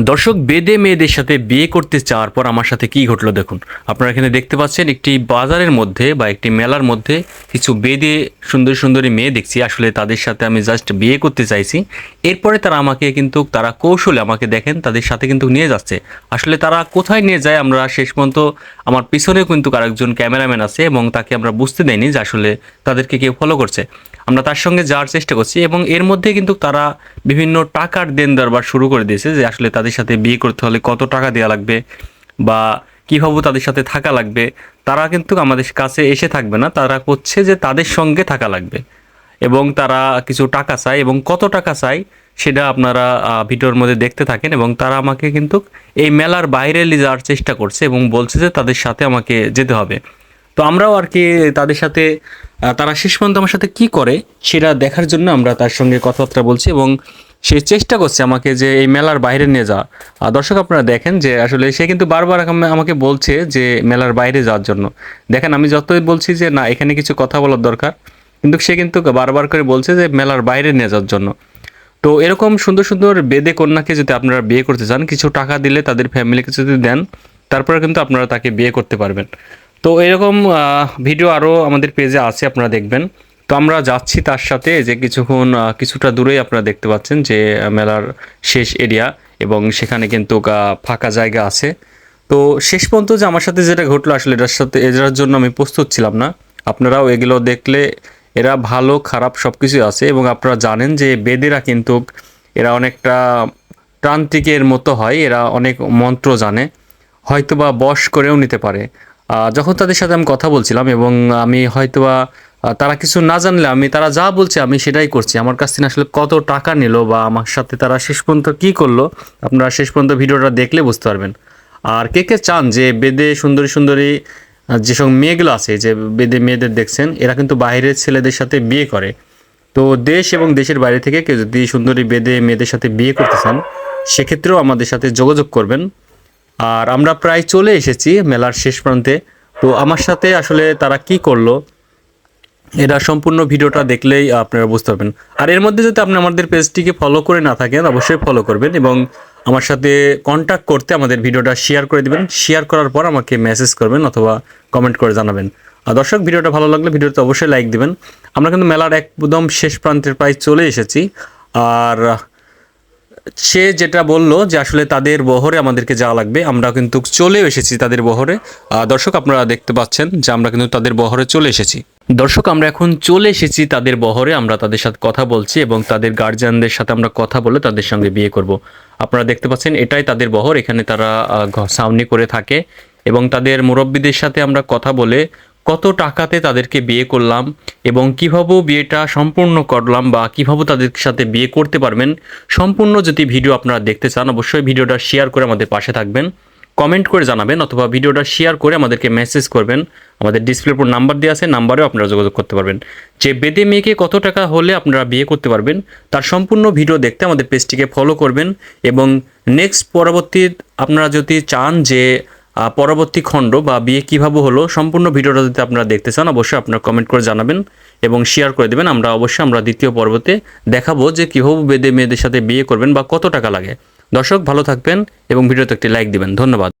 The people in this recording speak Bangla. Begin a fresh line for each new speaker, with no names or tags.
দর্শক, বেদে মেয়েদের সাথে বিয়ে করতে চাওয়ার পর আমার সাথে কি ঘটলো দেখুন। আপনারা এখানে দেখতে পাচ্ছেন একটি বাজারের মধ্যে বা একটি মেলার মধ্যে কিছু বেদে সুন্দর সুন্দরী মেয়ে দেখছি। আসলে তাদের সাথে আমি জাস্ট বিয়ে করতে চাইছি। এরপরে তারা আমাকে কিন্তু, তারা কৌশলে আমাকে দেখেন, তাদের সাথে কিন্তু নিয়ে যাচ্ছে। আসলে তারা কোথায় নিয়ে যায় আমরা শেষ পর্যন্ত আমার পিছনেও কিন্তু আরেকজন ক্যামেরাম্যান আছে এবং তাকে আমরা বুঝতে দেয়নি যে আসলে তাদেরকে কেউ ফলো করছে। আমরা তার সঙ্গে যাওয়ার চেষ্টা করছি এবং এর মধ্যে কিন্তু তারা বিভিন্ন টাকার দেন দরবার শুরু করে দিয়েছে যে আসলে তাদের সাথে বিয়ে করতে হলে কত টাকা দেওয়া লাগবে বা কীভাবে তাদের সাথে থাকা লাগবে। তারা কিন্তু আমাদের কাছে এসে থাকবে না, তারা করছে যে তাদের সঙ্গে থাকা লাগবে এবং তারা কিছু টাকা চায় এবং কত টাকা চায় সেটা আপনারা ভিডিওর মধ্যে দেখতে থাকেন এবং তারা আমাকে কিন্তু এই মেলার বাইরে নিয়ে যাওয়ার চেষ্টা করছে এবং বলছে যে তাদের সাথে আমাকে যেতে হবে। তো আমরাও আর কি তাদের সাথে তারা শেষ পর্যন্ত আমার সাথে কি করে সেটা দেখার জন্য আমরা তার সঙ্গে কথাবার্তা বলছি এবং সে চেষ্টা করছে আমাকে যে এই মেলার বাইরে নিয়ে যাওয়া। দর্শক আপনারা দেখেন যে আসলে সে কিন্তু বারবার আমাকে বলছে যে মেলার বাইরে যাওয়ার জন্য। দেখেন আমি যতই বলছি যে না, এখানে কিছু কথা বলার দরকার, কিন্তু সে কিন্তু বারবার করে বলছে যে মেলার বাইরে নিয়ে যাওয়ার জন্য। তো এরকম সুন্দর সুন্দর বেদে কন্যাকে যদি আপনারা বিয়ে করতে চান, কিছু টাকা দিলে তাদের ফ্যামিলিকে যদি দেন, তারপরে কিন্তু আপনারা তাকে বিয়ে করতে পারবেন। তো এরকম ভিডিও আরও আমাদের পেজে আছে, আপনারা দেখবেন। তো আমরা যাচ্ছি তার সাথে যে কিছুক্ষণ কিছুটা দূরেই আপনারা দেখতে পাচ্ছেন যে মেলার শেষ এরিয়া এবং সেখানে কিন্তু ফাঁকা জায়গা আছে। তো শেষ পর্যন্ত যে আমার সাথে যেটা ঘটলো, আসলে এটার সাথে, এটার জন্য আমি প্রস্তুত ছিলাম না। আপনারাও এগুলো দেখলে এরা ভালো, খারাপ সব কিছুই আছে এবং আপনারা জানেন যে বেদেরা কিন্তু এরা অনেকটা প্রান্তিকের মতো হয়, এরা অনেক মন্ত্র জানে, হয়তোবা বশ করেও নিতে পারে। যখন তাদের সাথে আমি কথা বলছিলাম এবং আমি হয়তোবা তারা কিছু না জানলে আমি, তারা যা বলছে আমি সেটাই করছি। আমার কাছ থেকে আসলে কত টাকা নিল বা আমার সাথে তারা শেষ পর্যন্ত কী করল, আপনারা শেষ পর্যন্ত ভিডিওটা দেখলে বুঝতে পারবেন। আর কে কে চান যে বেদে সুন্দরী সুন্দরী যেসব মেয়েগুলো আছে, যে বেদে, মেয়েদের দেখছেন, এরা কিন্তু বাইরের ছেলেদের সাথে বিয়ে করে। তো দেশ এবং দেশের বাইরে থেকে কেউ যদি সুন্দরী বেদে মেয়েদের সাথে বিয়ে করতে চান, সেক্ষেত্রেও আমাদের সাথে যোগাযোগ করবেন। আর আমরা প্রায় চলে এসেছি মেলার শেষ প্রান্তে। তো আমার সাথে আসলে তারা কি করল এটা সম্পূর্ণ ভিডিওটা দেখলেই আপনারা বুঝতে পারবেন। আর এর মধ্যে যদি আপনি আমাদের পেজটিকে ফলো করে না থাকেন, অবশ্যই ফলো করবেন এবং আমার সাথে কন্ট্যাক্ট করতে আমাদের ভিডিওটা শেয়ার করে দিবেন। শেয়ার করার পর আমাকে মেসেজ করবেন অথবা কমেন্ট করে জানাবেন। আর দর্শক, ভিডিওটা ভালো লাগলে ভিডিওতে অবশ্যই লাইক দিবেন। আমরা কিন্তু মেলার একদম শেষ প্রান্তের প্রায় চলে এসেছি। আর সে যেটা বলল যে আসলে তাদের বহরে আমাদেরকে যাওয়া লাগবে, আমরা কিন্তু চলেও এসেছি তাদের বহরে। দর্শক, আপনারা দেখতে পাচ্ছেন যে আমরা কিন্তু তাদের বহরে চলে এসেছি। দর্শক, আমরা এখন চলে এসেছি তাদের বহরে। আমরা তাদের সাথে কথা বলছি এবং তাদের গার্জিয়ানদের সাথে আমরা কথা বলে তাদের সঙ্গে বিয়ে করব। আপনারা দেখতে পাচ্ছেন, এটাই তাদের বহর। এখানে তারা ছাউনি করে থাকে এবং তাদের মুরব্বীদের সাথে আমরা কথা বলে কত টাকাতে তাদেরকে বিয়ে করলাম এবং কীভাবে বিয়েটা সম্পূর্ণ করলাম বা কীভাবে তাদের সাথে বিয়ে করতে পারবেন, সম্পূর্ণ যদি ভিডিও আপনারা দেখতে চান, অবশ্যই ভিডিওটা শেয়ার করে আমাদের পাশে থাকবেন। কমেন্ট করে জানাবেন অথবা ভিডিওটা শেয়ার করে আমাদেরকে মেসেজ করবেন। আমাদের ডিসপ্লের উপর নাম্বার দেওয়া আছে নাম্বারেও আপনারা যোগাযোগ করতে পারবেন। যে বেদে মেয়েকে কত টাকা হলে আপনারা বিয়ে করতে পারবেন, তার সম্পূর্ণ ভিডিও দেখতে আমাদের পেজটিকে ফলো করবেন এবং নেক্সট পরবর্তী আপনারা যদি চান যে পরবর্তী খণ্ড বা বিয়ে কীভাবে হলো, সম্পূর্ণ ভিডিওটা যদি আপনারা দেখতে চান, অবশ্যই আপনারা কমেন্ট করে জানাবেন এবং শেয়ার করে দেবেন। আমরা অবশ্যই আমরা দ্বিতীয় পর্বতে দেখাবো যে কীভাবে বেদে মেয়েদের সাথে বিয়ে করবেন বা কত টাকা লাগে। দর্শক ভালো থাকবেন এবং ভিডিওতে একটি লাইক দিবেন। ধন্যবাদ।